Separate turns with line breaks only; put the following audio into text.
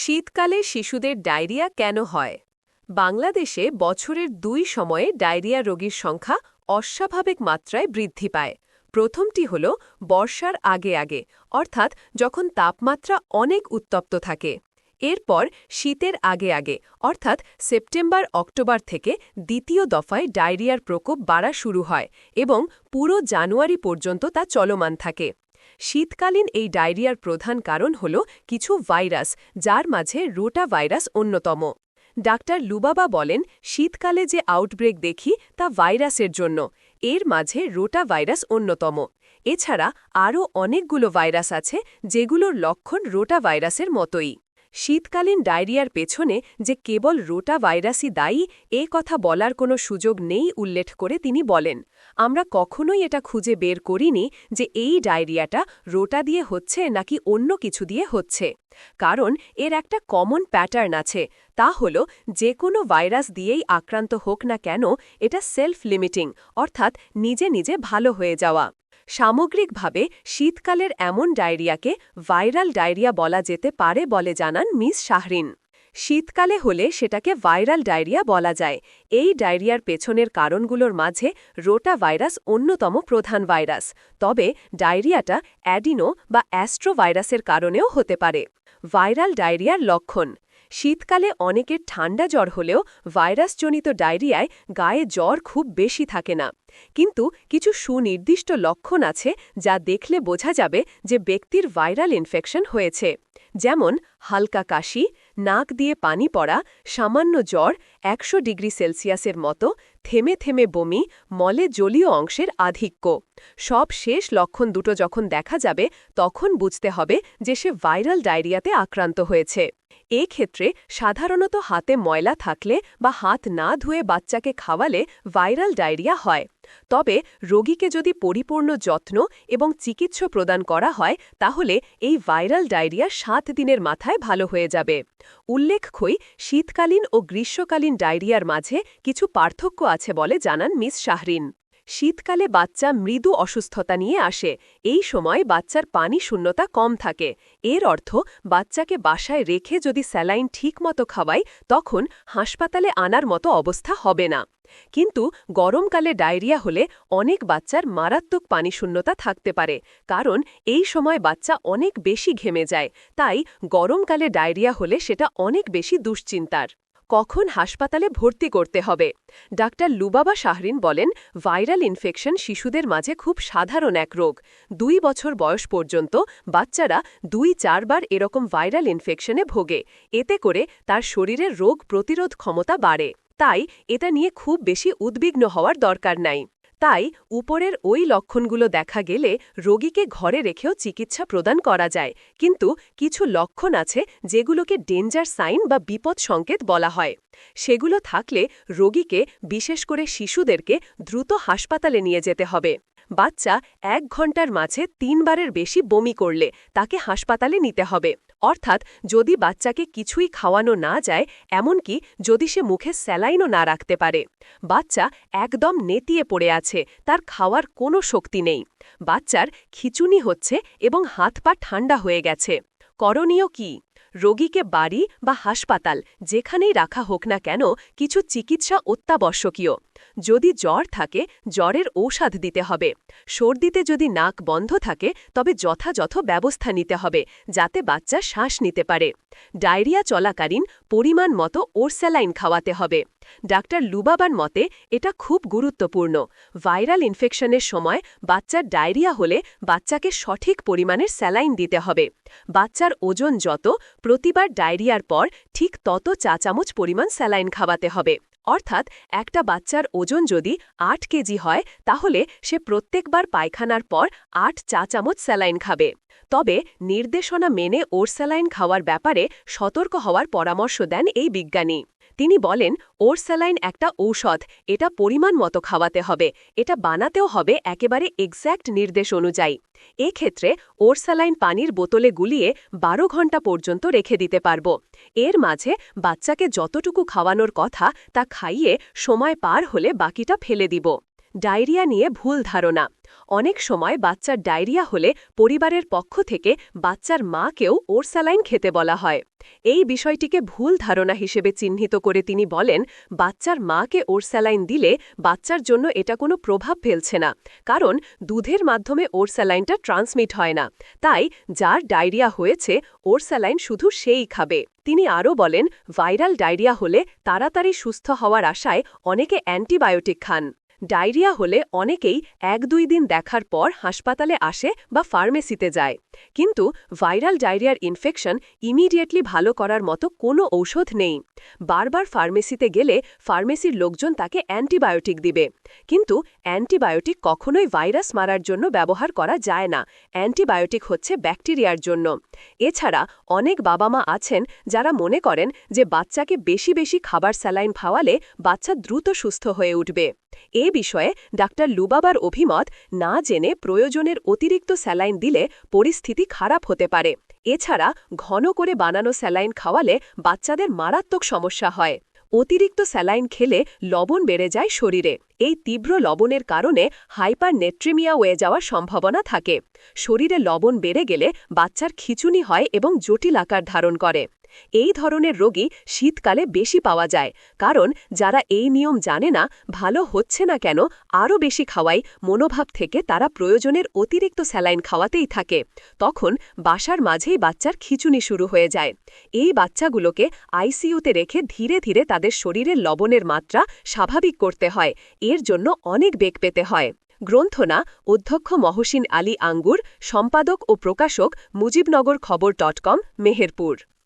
শীতকালে শিশুদের ডায়রিয়া কেন হয়? বাংলাদেশে বছরের দুই সময়ে ডায়রিয়া রোগীর সংখ্যা অস্বাভাবিক মাত্রায় বৃদ্ধি পায়। প্রথমটি হল বর্ষার আগে আগে, অর্থাৎ যখন তাপমাত্রা অনেক উত্তপ্ত থাকে। এরপর শীতের আগে আগে, অর্থাৎ সেপ্টেম্বর, অক্টোবর থেকে দ্বিতীয় দফায় ডায়রিয়ার প্রকোপ বাড়া শুরু হয় এবং পুরো জানুয়ারি পর্যন্ত তা চলমান থাকে। শীতকালীন এই ডায়রিয়ার প্রধান কারণ হল কিছু ভাইরাস, যার মাঝে রোটা ভাইরাস অন্যতম। ডাক্তার লুবাবা বলেন, শীতকালে যে আউটব্রেক দেখি তা ভাইরাসের জন্য, এর মাঝে রোটা ভাইরাস অন্যতম। এছাড়া আরও অনেকগুলো ভাইরাস আছে যেগুলোর লক্ষণ রোটা ভাইরাসের মতোই। শীতকালীন ডায়রিয়ার পেছনে যে কেবল রোটা ভাইরাসই দায়ী, এ কথা বলার কোনো সুযোগ নেই উল্লেখ করে তিনি বলেন, আমরা কখনোই এটা খুঁজে বের করিনি যে এই ডায়রিয়াটা রোটা দিয়ে হচ্ছে নাকি অন্য কিছু দিয়ে হচ্ছে। কারণ এর একটা কমন প্যাটার্ন আছে, তা হল যে কোনো ভাইরাস দিয়েই আক্রান্ত হোক না কেন, এটা সেলফ লিমিটিং, অর্থাৎ নিজে নিজে ভালো হয়ে যাওয়া। সামগ্রিকভাবে, শীতকালের এমন ডায়রিয়াকে ভাইরাল ডায়রিয়া বলা যেতে পারে বলে জানান মিস শাহরিন। শীতকালে হলে সেটাকে ভাইরাল ডায়রিয়া বলা যায়। এই ডায়রিয়ার পেছনের কারণগুলোর মাঝে রোটা ভাইরাস অন্যতম প্রধান ভাইরাস। তবে ডায়রিয়াটা অ্যাডিনো বা অ্যাস্ট্রো ভাইরাসের কারণেও হতে পারে। ভাইরাল ডায়রিয়ার লক্ষণ শীতকালে অনেকের ঠান্ডা জ্বর হলেও ভাইরাসজনিত ডায়রিয়ায় গায়ে জ্বর খুব বেশি থাকে না। কিন্তু কিছু সুনির্দিষ্ট লক্ষণ আছে যা দেখলে বোঝা যাবে যে ব্যক্তির ভাইরাল ইনফেকশন হয়েছে। যেমন, হালকা কাশি, নাক দিয়ে পানি পড়া, সামান্য জ্বর, একশো ডিগ্রি সেলসিয়াসের মতো থেমে থেমে বমি, মলে জলীয় অংশের আধিক্য। সব শেষ লক্ষণ দুটো যখন দেখা যাবে, তখন বুঝতে হবে যে সে ভাইরাল ডায়রিয়াতে আক্রান্ত হয়েছে। এ ক্ষেত্রে সাধারণত হাতে ময়লা থাকলে বা হাত না ধুয়ে বাচ্চাকে খাওয়ালে ভাইরাল ডায়রিয়া হয়। তবে রোগীকে যদি পরিপূর্ণ যত্ন এবং চিকিৎসা প্রদান করা হয়, তাহলে এই ভাইরাল ডায়রিয়া সাত দিনের মাথায় ভালো হয়ে যাবে। উল্লেখ্যই, শীতকালীন ও গ্রীষ্মকালীন ডায়রিয়ার মাঝে কিছু পার্থক্য আছে বলে জানান মিস শাহরিন। শীতকালে বাচ্চা মৃদু অসুস্থতা নিয়ে আসে। এই সময় বাচ্চার পানি শূন্যতা কম থাকে। এর অর্থ বাচ্চাকে বাসায় রেখে যদি স্যালাইন ঠিকমতো খাওয়াই তখন হাসপাতালে আনার মতো অবস্থা হবে না। কিন্তু গরমকালে ডায়রিয়া হলে অনেক বাচ্চার মারাত্মক পানিশূন্যতা থাকতে পারে। কারণ এই সময় বাচ্চা অনেক বেশি ঘেমে যায়। তাই গরমকালে ডায়রিয়া হলে সেটা অনেক বেশি দুশ্চিন্তার। কখন হাসপাতালে ভর্তি করতে হবে? ডাক্তার লুবাবা শাহরিন বলেন, ভাইরাল ইনফেকশন শিশুদের মাঝে খুব সাধারণ এক রোগ। দুই বছর বয়স পর্যন্ত বাচ্চারা দুই চারবার এরকম ভাইরাল ইনফেকশনে ভোগে। এতে করে তার শরীরের রোগ প্রতিরোধ ক্ষমতা বাড়ে। তাই এটা নিয়ে খুব বেশি উদ্বিগ্ন হওয়ার দরকার নাই। তাই উপরের ওই লক্ষণগুলো দেখা গেলে রোগীকে ঘরে রেখেও চিকিৎসা প্রদান করা যায়। কিন্তু কিছু লক্ষণ আছে যেগুলোকে ডেঞ্জার সাইন বা বিপদ সংকেত বলা হয়। সেগুলো থাকলে রোগীকে, বিশেষ করে শিশুদেরকে, দ্রুত হাসপাতালে নিয়ে যেতে হবে। বাচ্চা এক ঘণ্টার মাঝে তিনবারের বেশি বমি করলে তাকে হাসপাতালে নিতে হবে। অর্থাৎ যদি বাচ্চাকে কিছুই খাওয়ানো না যায়, এমনকি যদি সে মুখে স্যালাইনও না রাখতে পারে। বাচ্চা একদম নেতিয়ে পড়ে আছে, তার খাওয়ার কোনো শক্তি নেই। বাচ্চার খিচুনি হচ্ছে এবং হাত পা ঠান্ডা হয়ে গেছে। করণীয় কি? রোগীকে বাড়ি বা হাসপাতাল যেখানেই রাখা হোক না কেন কিছু চিকিৎসা অত্যাবশ্যকীয়। যদি জ্বর থাকে, জ্বরের ঔষধ দিতে হবে। সর্দিতে যদি নাক বন্ধ থাকে, তবে যথাযথ ব্যবস্থা নিতে হবে, যাতে বাচ্চা শ্বাস নিতে পারে। ডায়রিয়া চলাকালীন পরিমাণ মতো ওরস্যালাইন খাওয়াতে হবে। ডাক্তার লুবাবার মতে, এটা খুব গুরুত্বপূর্ণ। ভাইরাল ইনফেকশনের সময় বাচ্চার ডায়রিয়া হলে বাচ্চাকে সঠিক পরিমাণের স্যালাইন দিতে হবে। বাচ্চার ওজন যত, প্রতিবার ডায়রিয়ার পর ঠিক তত চা চামচ পরিমাণ স্যালাইন খাওয়াতে হবে। অর্থাৎ একটা বাচ্চার ওজন যদি আট কেজি হয়, তাহলে সে প্রত্যেকবার পায়খানার পর আট চা চামচ স্যালাইন খাবে। তবে নির্দেশনা মেনে ওর স্যালাইন খাওয়ার ব্যাপারে সতর্ক হওয়ার পরামর্শ দেন এই বিজ্ঞানী। তিনি বলেন ওর স্যালাইন একটা ঔষধ, এটা পরিমাণ মতো খাওয়াতে হবে, এটা বানাতেও হবে একেবারে এক্স্যাক্ট নির্দেশ অনুযায়ী। এক্ষেত্রে ওর স্যালাইন পানির বোতলে গুলিয়ে বারো ঘণ্টা পর্যন্ত রেখে দিতে পারব। এর মাঝে বাচ্চাকে যতটুকু খাওয়ানোর কথা তা খাইয়ে সময় পার হলে বাকিটা ফেলে দিব। ডায়রিয়া নিয়ে ভুল ধারণা। অনেক সময় বাচ্চার ডায়রিয়া হলে পরিবারের পক্ষ থেকে বাচ্চার মাকেও ওরস্যালাইন খেতে বলা হয়। এই বিষয়টিকে ভুল ধারণা হিসেবে চিহ্নিত করে তিনি বলেন, বাচ্চার মাকে ওরস্যালাইন দিলে বাচ্চার জন্য এটা কোনো প্রভাব ফেলছে না, কারণ দুধের মাধ্যমে ওরস্যালাইনটা ট্রান্সমিট হয় না। তাই যার ডায়রিয়া হয়েছে ওরস্যালাইন শুধু সেই খাবে। তিনি আরও বলেন, ভাইরাল ডায়রিয়া হলে তাড়াতাড়ি সুস্থ হওয়ার আশায় অনেকে অ্যান্টিবায়োটিক খান। ডায়রিয়া হলে অনেকেই এক দুই দিন দেখার পর হাসপাতালে আসে বা ফার্মেসিতে যায়। কিন্তু ভাইরাল ডায়রিয়ার ইনফেকশন ইমিডিয়েটলি ভালো করার মতো কোনো ঔষধ নেই। বারবার ফার্মেসিতে গেলে ফার্মেসির লোকজন তাকে অ্যান্টিবায়োটিক দিবে। কিন্তু অ্যান্টিবায়োটিক কখনোই ভাইরাস মারার জন্য ব্যবহার করা যায় না। অ্যান্টিবায়োটিক হচ্ছে ব্যাকটেরিয়ার জন্য। এছাড়া অনেক বাবা মা আছেন যারা মনে করেন যে বাচ্চাকে বেশি বেশি খাবার স্যালাইন খাওয়ালে বাচ্চা দ্রুত সুস্থ হয়ে উঠবে। এ বিষয়ে ডাক্তার লুবাবার অভিমত না জেনে প্রয়োজনের অতিরিক্ত স্যালাইন দিলে পরিস্থিতি খারাপ হতে পারে। এছাড়া ঘন করে বানানো স্যালাইন খাওয়ালে বাচ্চাদের মারাত্মক সমস্যা হয়। অতিরিক্ত স্যালাইন খেলে লবণ বেড়ে যায় শরীরে। এই তীব্র লবণের কারণে হাইপার নেট্রিমিয়া হয়ে যাওয়ার সম্ভাবনা থাকে। শরীরে লবণ বেড়ে গেলে বাচ্চার খিচুনি হয় এবং জটিল আকার ধারণ করে। এই ধরনের রোগী শীতকালে বেশি পাওয়া যায়, কারণ যারা এই নিয়ম জানে না, ভালো হচ্ছে না কেন, আরও বেশি খাওয়াই মনোভাব থেকে তারা প্রয়োজনের অতিরিক্ত স্যালাইন খাওয়াতেই থাকে। তখন বাসার মাঝেই বাচ্চার খিচুনি শুরু হয়ে যায়। এই বাচ্চাগুলোকে আইসিইউতে রেখে ধীরে ধীরে তাদের শরীরের লবণের মাত্রা স্বাভাবিক করতে হয়। এর জন্য অনেক বেগ পেতে হয়। গ্রন্থনা, অধ্যক্ষ মহসিন আলী আঙ্গুর, সম্পাদক ও প্রকাশক মুজিবনগর খবর ডট কম, মেহেরপুর।